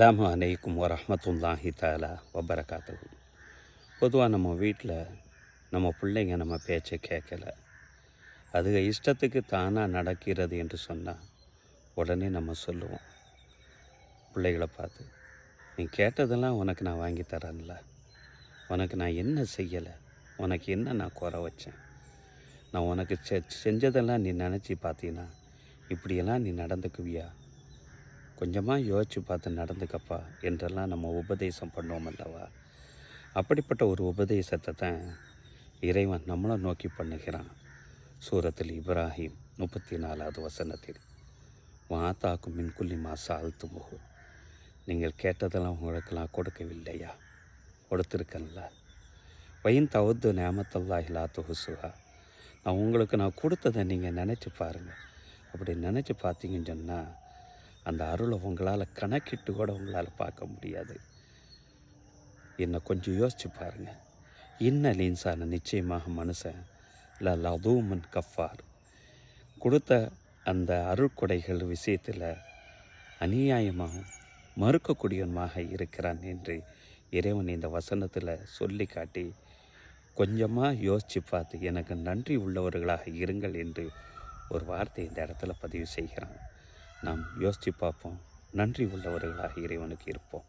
அலாம் அலைக்கும் வரமத்துல்லாஹி தாலா வபரகாத்து பொதுவாக நம்ம வீட்டில் நம்ம பிள்ளைங்க நம்ம பேச்சை கேட்கல அதுக இஷ்டத்துக்கு தானாக நடக்கிறது என்று சொன்னால் உடனே நம்ம சொல்லுவோம். பிள்ளைகளை பார்த்து நீ கேட்டதெல்லாம் உனக்கு நான் வாங்கி தரேன்ல. உனக்கு நான் என்ன செய்யலை? உனக்கு என்ன நான் குறை வச்சேன்? நான் உனக்கு செ செஞ்சதெல்லாம் நீ நினச்சி பார்த்தீங்கன்னா இப்படியெல்லாம் நீ நடந்துக்குவியா? கொஞ்சமாக யோசித்து பார்த்து நடந்துக்கப்பா என்றெல்லாம் நம்ம உபதேசம் பண்ணுவோம் அல்லவா? அப்படிப்பட்ட ஒரு உபதேசத்தை தான் இறைவன் நம்மளை நோக்கி பண்ணுகிறான். சூரத்தில் இப்ராஹிம் முப்பத்தி நாலாவது வசனத்தில் வாத்தாக்கும் மின்குல்லி மாசா அழுத்துமுகு நீங்கள் கேட்டதெல்லாம் உங்களுக்கு நான் கொடுக்கவில்லையா? கொடுத்துருக்கேன்ல. வயின் தவத்து நேமத்தல்லா இலா தொகுசுகா நான் உங்களுக்கு நான் கொடுத்ததை நீங்கள் நினச்சி பாருங்கள் அப்படி நினச்சி பார்த்தீங்கன்னு சொன்னால் அந்த அருளை உங்களால் கணக்கிட்டு கூட உங்களால் பார்க்க முடியாது. என்னை கொஞ்சம் யோசிச்சு பாருங்கள் இன்னல் இன்சான நிச்சயமாக மனுஷன் ல லதூமன் கஃபார். கொடுத்த அந்த அருட்கொடைகள் விஷயத்தில் அநியாயமாகவும் மறுக்கக்கூடியவனாக இருக்கிறான் என்று இறைவன் இந்த வசனத்தில் சொல்லி காட்டி கொஞ்சமாக யோசித்து பார்த்து எனக்கு நன்றி உள்ளவர்களாக இருங்கள் என்று ஒரு வார்த்தை இந்த இடத்துல பதிவு செய்கிறான். நாம் யோசித்து பார்ப்போம். நன்றி உள்ளவர்களாக இறைவனுக்கு இருப்போம்.